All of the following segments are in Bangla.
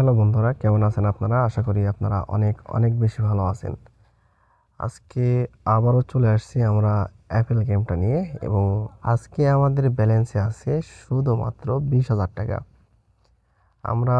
হ্যালো বন্ধুরা, কেমন আছেন আপনারা? আশা করি আপনারা অনেক অনেক বেশি ভালো আছেন। আজকে আবারও চলে আসছি আমরা অ্যাপেল গেমটা নিয়ে এবং আজকে আমাদের ব্যালেন্সে আছে শুধুমাত্র বিশ হাজার টাকা। আমরা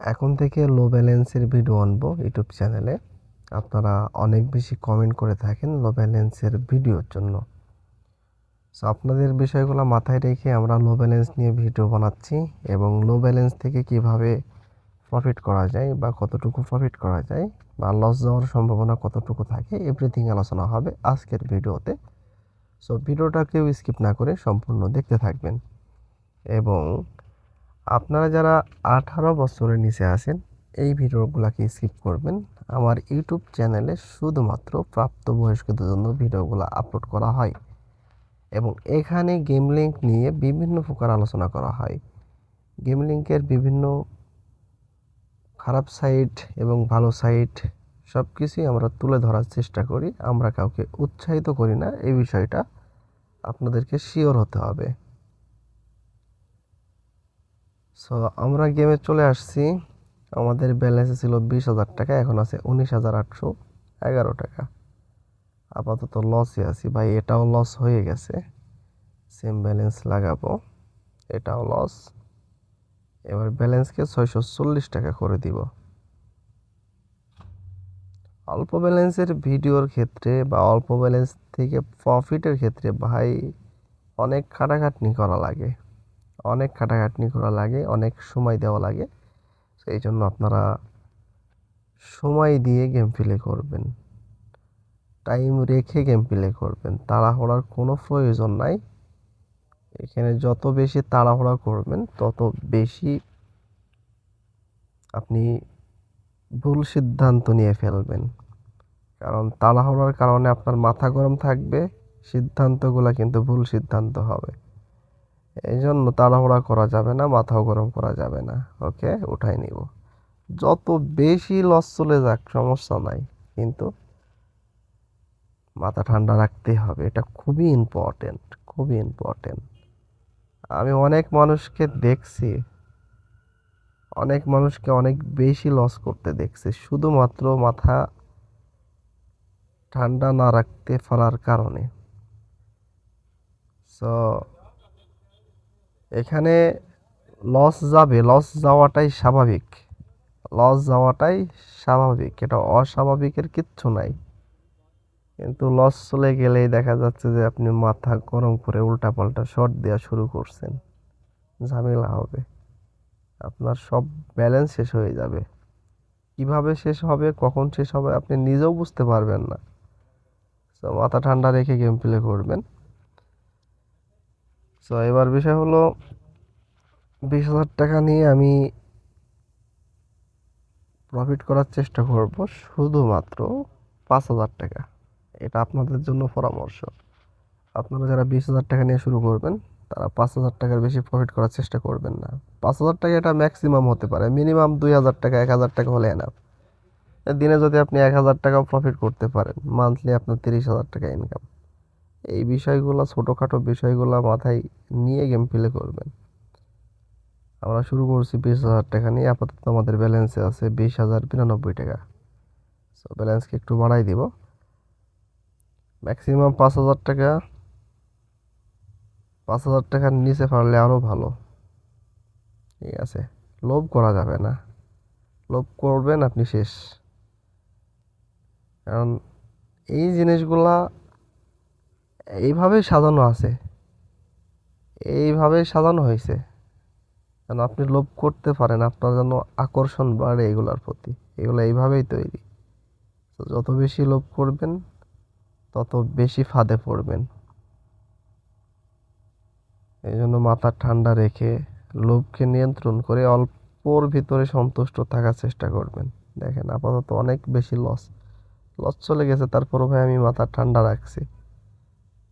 এখন থেকে লো ব্যালেন্সের ভিডিও আনব ইউটিউব চ্যানেলে আপনারা অনেক বেশি কমেন্ট করে থাকেন লো ব্যালেন্সের ভিডিওর জন্য। সো আপনাদের বিষয়গুলো মাথায় রেখে আমরা লো ব্যালেন্স নিয়ে ভিডিও বানাচ্ছি এবং লো ব্যালেন্স থেকে কীভাবে প্রফিট করা যায় বা কতটুকু প্রফিট করা যায় বা লস যাওয়ার সম্ভাবনা কতটুকু থাকে এভরিথিং আলোচনা হবে আজকের ভিডিওতে। সো ভিডিওটা কেউ স্কিপ না করে সম্পূর্ণ দেখতে থাকবেন। এবং আপনারা যারা আঠারো বছরের নিচে আছেন, এই ভিডিওগুলোকে স্কিপ করবেন। আমার ইউটিউব চ্যানেলে শুধুমাত্র প্রাপ্তবয়স্কদের জন্য ভিডিওগুলো আপলোড করা হয়। এবং এখানে গেম লিঙ্ক নিয়ে বিভিন্ন প্রকার আলোচনা করা হয়। গেম লিঙ্কের বিভিন্ন খারাপ সাইট এবং ভালো সাইট সব কিছুই আমরা তুলে ধরার চেষ্টা করি। আমরা কাউকে উৎসাহিত করি না, এই বিষয়টা আপনাদেরকে শিওর হতে হবে। সো আমরা গেমে চলে আসছি। আমাদের ব্যালেন্সে ছিল বিশ হাজার টাকা, এখন আছে উনিশ হাজার আটশো এগারো টাকা। আপাতত লসে আছি। ভাই, এটাও লস হয়ে গেছে। সেম ব্যালেন্স লাগাবো। এটাও লস এবার ব্যালেন্সকে ছয়শো চল্লিশ টাকা করে দিব। অল্প ব্যালেন্সের ভিডিওর ক্ষেত্রে বা অল্প ব্যালেন্স থেকে প্রফিটের ক্ষেত্রে ভাই অনেক খাটাখাটনি করা লাগে। অনেক খাটাখাটনি করা লাগে, অনেক সময় দেওয়া লাগে। সেই জন্য আপনারা সময় দিয়ে গেম প্লে করবেন। টাইম রেখে গেম প্লে করবেন। তাড়াহুড়ার কোনো প্রয়োজন নাই। এখানে যত বেশি তাড়াহুড়া করবেন, তত বেশি আপনি ভুল সিদ্ধান্ত নিয়ে ফেলবেন। কারণ তাড়াহুড়ার কারণে আপনার মাথা গরম থাকবে, সিদ্ধান্তগুলো কিন্তু ভুল সিদ্ধান্ত হবে। এই জন্য তাড়াহুড়া করা যাবে না, মাথাও গরম করা যাবে না। ওকে? উঠাই নিব। যত বেশি লস চলে যাক, সমস্যা নাই। কিন্তু মাথা ঠান্ডা রাখতে হবে। এটা খুবই ইম্পর্টেন্ট খুবই ইম্পর্টেন্ট আমি অনেক মানুষকে দেখছি, অনেক মানুষকে অনেক বেশি লস করতে দেখছি। শুধুমাত্র মাথা ঠান্ডা না রাখতে পারার কারণে। সো এখানে লস যাবে লস যাওয়াটাই স্বাভাবিক। লস যাওয়াটাই স্বাভাবিক, এটা অস্বাভাবিকের কিচ্ছু নাই। কিন্তু লস চলে গেলেই দেখা যাচ্ছে যে আপনি মাথা গরম করে উল্টাপাল্টা শট দেওয়া শুরু করছেন। ঝামেলা হবে। আপনার সব ব্যালেন্স শেষ হয়ে যাবে। কীভাবে শেষ হবে, কখন শেষ হবে, আপনি নিজেও বুঝতে পারবেন না। তো মাথা ঠান্ডা রেখে গেম প্লে করবেন। সো এবার বিষয় হলো, বিশ হাজার টাকা নিয়ে আমি প্রফিট করার চেষ্টা করব শুধুমাত্র পাঁচ হাজার টাকা। এটা আপনাদের জন্য পরামর্শ। আপনারা যারা বিশ হাজার টাকা নিয়ে শুরু করবেন, তারা পাঁচ হাজার টাকার বেশি প্রফিট করার চেষ্টা করবেন না। পাঁচ হাজার টাকা এটা ম্যাক্সিমাম হতে পারে। মিনিমাম দুই হাজার টাকা, এক হাজার টাকা হলে এনাফ দিনে যদি আপনি এক হাজার টাকাও প্রফিট করতে পারেন মান্থলি আপনার তিরিশ হাজার টাকা ইনকাম এই বিষয়গুলো, ছোটোখাটো বিষয়গুলো মাথায় নিয়ে গেম প্লে করবেন। আমরা শুরু করছি বিশ হাজার টাকা নিয়ে। আপাতত আমাদের ব্যালেন্সে আছে বিশ হাজার বিরানব্বই টাকা। সো ব্যালেন্সকে একটু বাড়াই দিব। ম্যাক্সিমাম পাঁচ হাজার টাকা। পাঁচ হাজার টাকার নিচে পারলে আরও ভালো। ঠিক আছে। লোভ করা যাবে না। লোভ করবেন আপনি শেষ। কারণ এই জিনিসগুলা এইভাবেই সাজানো আছে। এইভাবেই সাজানো হয়েছে। যেন আপনি লোভ করতে পারেন, আপনার জন্য আকর্ষণ বাড়ে এগুলার প্রতি। এগুলো এইভাবেই তৈরি। তো যত বেশি লোভ করবেন তত বেশি ফাঁদে পড়বেন। এই জন্য মাথা ঠান্ডা রেখে লোভকে নিয়ন্ত্রণ করে অল্পর ভিতরে সন্তুষ্ট থাকার চেষ্টা করবেন। দেখেন, আপাতত অনেক বেশি লস লস চলে গেছে, তারপরও ভাই আমি মাথা ঠান্ডা রাখছি।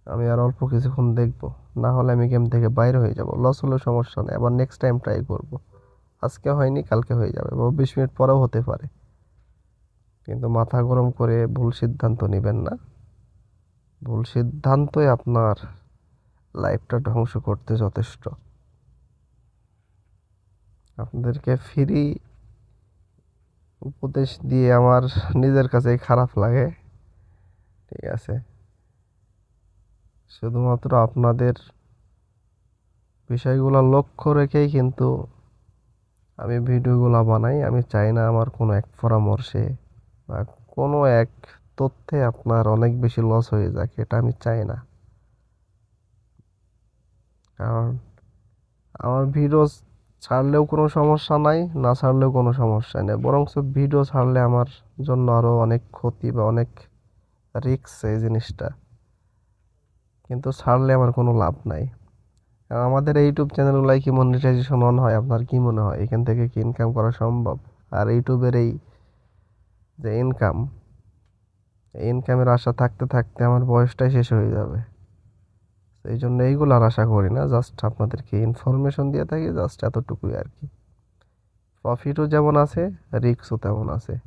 আমি আর অল্প কিছুক্ষণ দেখব। না হলে আমি গেম থেকে বাইরে হয়ে যাব। লস হলেও সমস্যা নেই, আবার নেক্সট টাইম ট্রাই করব। আজকে হয়নি, কালকে হয়ে যাবে। বা বিশ মিনিট পরেও হতে পারে। কিন্তু মাথা গরম করে ভুল সিদ্ধান্ত নেবেন না। ভুল সিদ্ধান্তই আপনার লাইফটা ধ্বংস করতে যথেষ্ট। আপনাদেরকে ফ্রি উপদেশ দিয়ে আমার নিজের কাছেই খারাপ লাগে। ঠিক আছে। শুধুমাত্র আপনাদের বিষয়গুলো লক্ষ্য রেখেই কিন্তু আমি ভিডিওগুলো বানাই। আমি চাই না আমার কোনো এক পরামর্শে বা কোনো এক তথ্যে আপনার অনেক বেশি লস হয়ে যাক, এটা আমি চাই না। কারণ আমার ভিডিও ছাড়লেও কোনো সমস্যা নাই, না ছাড়লেও কোনো সমস্যা নেই। বরং ভিডিও ছাড়লে আমার জন্য আরও অনেক ক্ষতি বা অনেক রিস্ক এই জিনিসটা। কিন্তু ছাড়লে আমার কোনো লাভ নাই। আমাদের ইউটিউব চ্যানেলগুলাই কি মনিটাইজেশন অন হয়? আপনার কি মনে হয়? এখান থেকে কি ইনকাম করা সম্ভব? আর ইউটিউবের এই যে ইনকাম ইনকামের আশা থাকতে থাকতে আমার বয়সটাই শেষ হয়ে যাবে। এই জন্য এইগুলো আর আশা করি না জাস্ট আপনাদেরকে ইনফরমেশন দিয়ে থাকি জাস্ট এতটুকুই আর কি। প্রফিটও যেমন আছে রিস্কও তেমন আছে।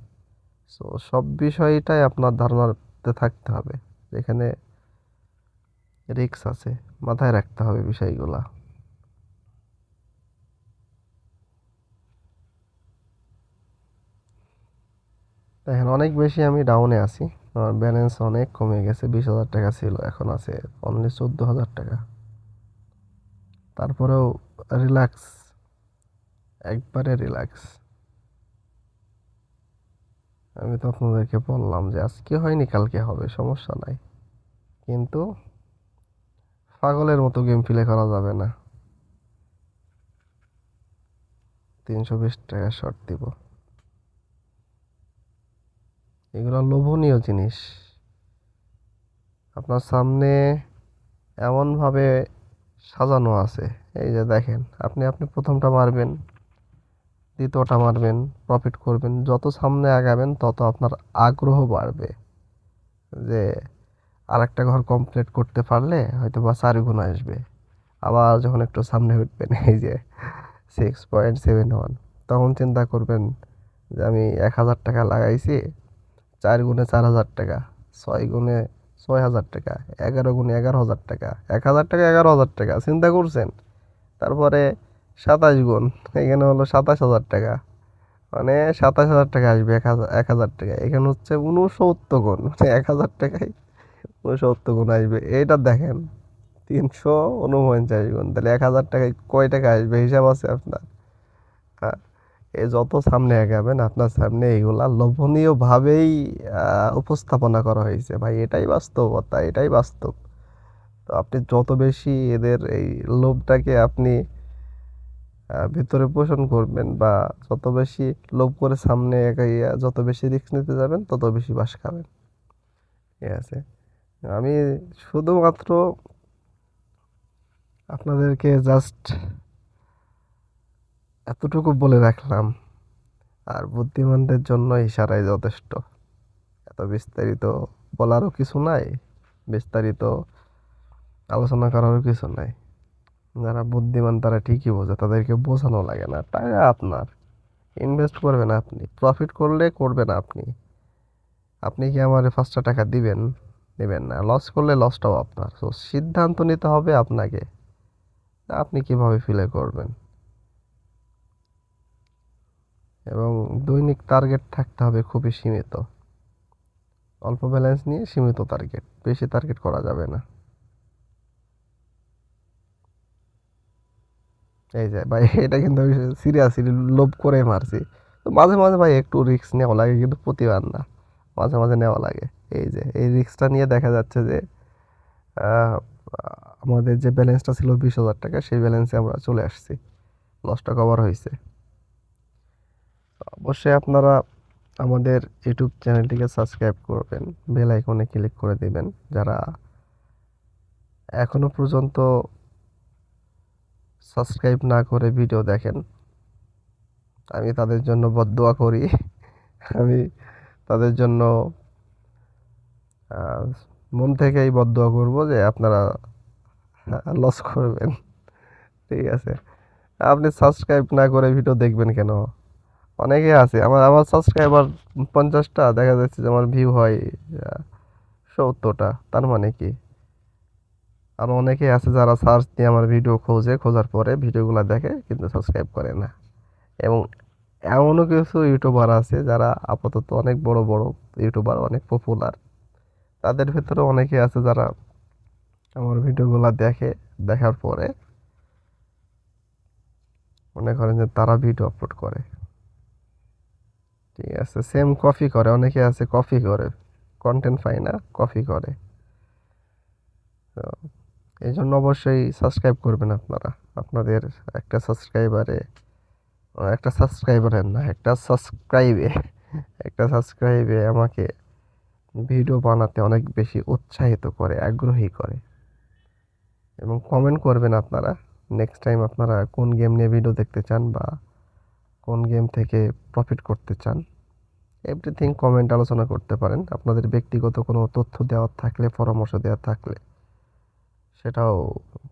সো সব বিষয়টাই আপনার ধারণাতে থাকতে হবে। যেখানে রিস্ক আছে, মাথায় রাখতে হবে বিষয়গুলা। দেখেন, অনেক বেশি আমি ডাউনে আছি। আমার ব্যালেন্স অনেক কমে গেছে, বিশ হাজার টাকা ছিল, এখন আছে অনলি চোদ্দ হাজার টাকা। তারপরেও রিল্যাক্স একবারে রিল্যাক্স আমি তো আপনাদেরকে বললাম যে আজকে হয়নি, কালকে হবে, সমস্যা নাই। কিন্তু পাগলের মতো গেম প্লে করা যাবে না। তিনশো বিশ টাকা শর্ট দিব। এগুলো লোভনীয় জিনিস। আপনার সামনে এমনভাবে সাজানো আছে। এই যে দেখেন, আপনি আপনি প্রথমটা মারবেন, দ্বিতীয়টা মারবেন প্রফিট করবেন, যত সামনে আগাবেন তত আপনার আগ্রহ বাড়বে। যে আরেকটা ঘর কমপ্লিট করতে পারলে হয়তো বা চার গুণ আসবে। আবার যখন একটু সামনে উঠবেন, এই যে সিক্স পয়েন্ট সেভেন ওয়ান তখন চিন্তা করবেন যে আমি এক হাজার টাকা লাগাইছি চার গুণে চার হাজার টাকা, ছয় গুণে ছয় হাজার টাকা, এগারো গুণে এগারো হাজার টাকা, এক হাজার টাকা এগারো হাজার টাকা, চিন্তা করছেন? তারপরে সাতাশ গুণ, এখানে হলো সাতাশ হাজার টাকা। মানে সাতাশ হাজার টাকা আসবে, এক হাজার এক হাজার টাকা। এখানে হচ্ছে উনসত্তর গুণ মানে এক হাজার টাকায় উনসত্তর গুণ আসবে। এইটা দেখেন, তিনশো উনপঞ্চাশ গুণ, তাহলে এক হাজার টাকায় কয় টাকা আসবে? হিসাব আছে আপনার। হ্যাঁ যত সামনে আগাবেন আপনার সামনে এইগুলা লোভনীয়ভাবেই উপস্থাপনা করা হয়েছে। ভাই, এটাই বাস্তবতা, এটাই বাস্তব। তো আপনি যত বেশি এদের এই লোভটাকে আপনি ভিতরে পোষণ করবেন বা যত বেশি লোভ করে সামনে এগাইয়া যত বেশি রিস্ক নিতে যাবেন, তত বেশি বাস খাবেন। ঠিক আছে? আমি শুধুমাত্র আপনাদেরকে জাস্ট এতটুকু বলে রাখলাম। আর বুদ্ধিমানদের জন্য ইশারাই যথেষ্ট। এত বিস্তারিত বলারও কিছু নাই, বিস্তারিত আলোচনা করারও কিছু নাই। যারা বুদ্ধিমান তারা ঠিকই বোঝে, তাদেরকে বোঝানো লাগে না, টাকা আপনার। ইনভেস্ট করবেন আপনি, প্রফিট করলে করবেন আপনি। আপনি কি আমার পাঁচটা টাকা দিবেন? দেবেন না, লস করলে লসটাও আপনার। তো সিদ্ধান্ত নিতে হবে আপনাকে। আপনি কীভাবে ফিলে করবেন? এবং দৈনিক টার্গেট থাকতে হবে খুবই সীমিত। অল্প ব্যালেন্স নিয়ে সীমিত টার্গেট বেশি টার্গেট করা যাবে না। এই যে ভাই, এটা কিন্তু আমি সিরিয়াসলি লোভ করে মারছি। তো মাঝে মাঝে ভাই একটু রিস্ক নেওয়া লাগে, কিন্তু প্রতিবার না। মাঝে মাঝে নেওয়া লাগে। এই যে, এই রিস্কটা নিয়ে দেখা যাচ্ছে যে আমাদের যে ব্যালেন্সটা ছিল বিশ হাজার টাকা, সেই ব্যালেন্সে আমরা চলে আসছি। লসটা কভার হয়েছে অবশ্যই আপনারা আমাদের ইউটিউব চ্যানেলটিকে সাবস্ক্রাইব করবেন বেল আইকনে ক্লিক করে দেবেন, যারা এখনও পর্যন্ত সাবস্ক্রাইব না করে ভিডিও দেখেন, আমি তাদের জন্য বদোয়া করি, আমি তাদের জন্য মন থেকেই বদোয়া করব যে আপনারা লস করবেন, ঠিক আছে। আপনি সাবস্ক্রাইব না করে ভিডিও দেখবেন কেন? অনেকে আছে। আমার আমার সাবস্ক্রাইবার পঞ্চাশটা, দেখা যাচ্ছে যে আমার ভিউ হয় সত্তরটা। তার মানে কি? আরও অনেকে আছে যারা সার্চ দিয়ে আমার ভিডিও খোঁজে, খোঁজার পরে ভিডিওগুলো দেখে, কিন্তু সাবস্ক্রাইব করে না। এবং এমনও কিছু ইউটিউবার আছে যারা আপাতত অনেক বড় বড় ইউটিউবার অনেক পপুলার তাদের ভেতরে অনেকে আছে যারা আমার ভিডিওগুলো দেখে, দেখার পরে মনে করেন যে তারা ভিডিও আপলোড করে। ঠিক আছে সেম কপি করে, অনেকে আছে কপি করে কন্টেন্ট পায় না কপি করে। তো এই জন্য অবশ্যই সাবস্ক্রাইব করবেন আপনারা। আপনাদের একটা সাবস্ক্রাইবারে একটা সাবস্ক্রাইবারের না, একটা সাবস্ক্রাইবে একটা সাবস্ক্রাইবে আমাকে ভিডিও বানাতে অনেক বেশি উৎসাহিত করে, আগ্রহী করে। এবং কমেন্ট করবেন আপনারা নেক্সট টাইম আপনারা কোন গেম নিয়ে ভিডিও দেখতে চান বা কোন গেম থেকে প্রফিট করতে চান এভরিথিং কমেন্ট আলোচনা করতে পারেন। আপনাদের ব্যক্তিগত কোনো তথ্য দেওয়ার থাকলে, পরামর্শ দেওয়ার থাকলে, সেটাও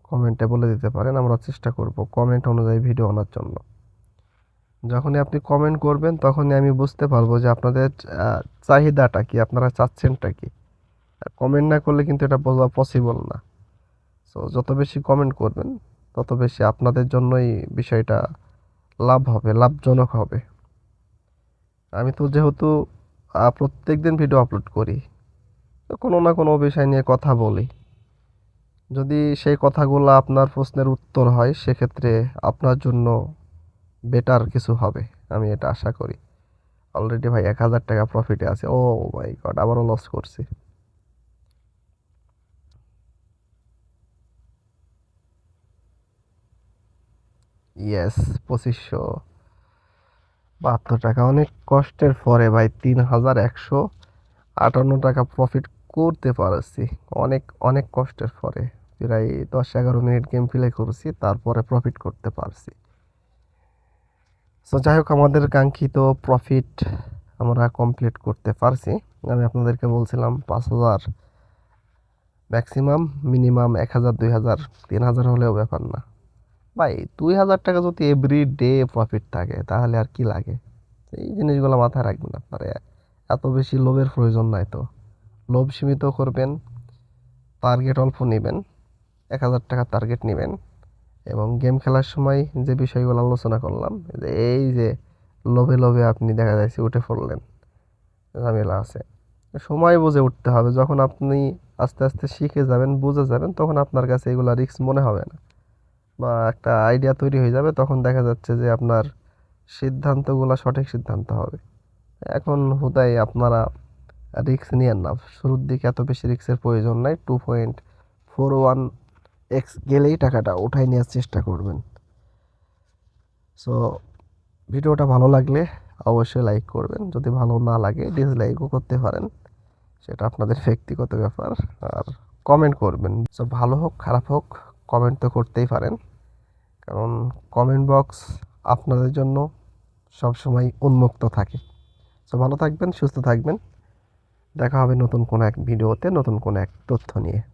কমেন্টে বলে দিতে পারেন। আমরা চেষ্টা করব কমেন্ট অনুযায়ী ভিডিও আনার জন্য। যখনই আপনি কমেন্ট করবেন, তখনই আমি বুঝতে পারব যে আপনাদের চাহিদাটা কি, আপনারা চাচ্ছেনটা কি। কমেন্ট না করলে কিন্তু এটা বোঝা পসিবল না। সো যত বেশি কমেন্ট করবেন, তত বেশি আপনাদের জন্যই বিষয়টা লাভ হবে, লাভজনক হবে। আমি তো যেহেতু প্রত্যেক দিন ভিডিও আপলোড করি কোনো না কোনো বিষয় নিয়ে কথা বলি। যদি সেই কথাগুলো আপনার প্রশ্নের উত্তর হয়, সেক্ষেত্রে আপনার জন্য বেটার কিছু হবে, আমি এটা আশা করি। অলরেডি ভাই এক হাজার টাকা প্রফিটে আছে। ও মাই গড আবারও লস করছি। ইয়েস পঁচিশশো। বাহাত্তর টাকা, অনেক কষ্টের পরে ভাই তিন হাজার একশো আটান্ন টাকা প্রফিট করতে পারছি। অনেক অনেক কষ্টের পরে। প্রায় দশ এগারো মিনিট গেম প্লে করছি, তারপরে প্রফিট করতে পারছি। সো যাই হোক, আমাদের কাঙ্ক্ষিত প্রফিট আমরা কমপ্লিট করতে পারছি। আমি আপনাদেরকে বলছিলাম পাঁচ হাজার ম্যাক্সিমাম মিনিমাম এক হাজার, দুই হাজার, তিন হাজার হলেও ব্যাপার না। ভাই, দুই হাজার টাকা যদি এভরি ডে প্রফিট থাকে, তাহলে আর কি লাগে? এই জিনিসগুলো মাথায় রাখবেন আপনারা। এত বেশি লোভের প্রয়োজন নাই তো। লোভ সীমিত করবেন টার্গেট অল্প নেবেন, এক হাজার টাকা টার্গেট নেবেন এবং গেম খেলার সময় যে বিষয়গুলো আলোচনা করলাম, যে এই যে লোভে লোভে আপনি দেখা যাচ্ছে উঠে পড়লেন, ঝামেলা আছে। সময় বুঝে উঠতে হবে। যখন আপনি আস্তে আস্তে শিখে যাবেন, বুঝে যাবেন, তখন আপনার কাছে এগুলো রিস্ক মনে হবে না। বা একটা আইডিয়া তৈরি হয়ে যাবে, তখন দেখা যাচ্ছে যে আপনার সিদ্ধান্তগুলো সঠিক সিদ্ধান্ত হবে। এখন হুদাই আপনারা রিস্ক নিয়েন না। শুরুর দিকে এত বেশি রিস্কের প্রয়োজন নাই। Two point four one X গেলেই টাকাটা উঠাই নেওয়ার চেষ্টা করবেন। সো ভিডিওটা ভালো লাগলে অবশ্যই লাইক করবেন। যদি ভালো না লাগে ডিসলাইকও করতে পারেন। সেটা আপনাদের ব্যক্তিগত ব্যাপার। আর কমেন্ট করবেন। সো ভালো হোক, খারাপ হোক কমেন্ট তো করতেই পারেন। কারণ কমেন্ট বক্স আপনাদের জন্য সবসময় উন্মুক্ত থাকে। সো ভালো থাকবেন, সুস্থ থাকবেন। দেখা হবে নতুন কোনো এক ভিডিওতে নতুন কোনো এক তথ্য নিয়ে।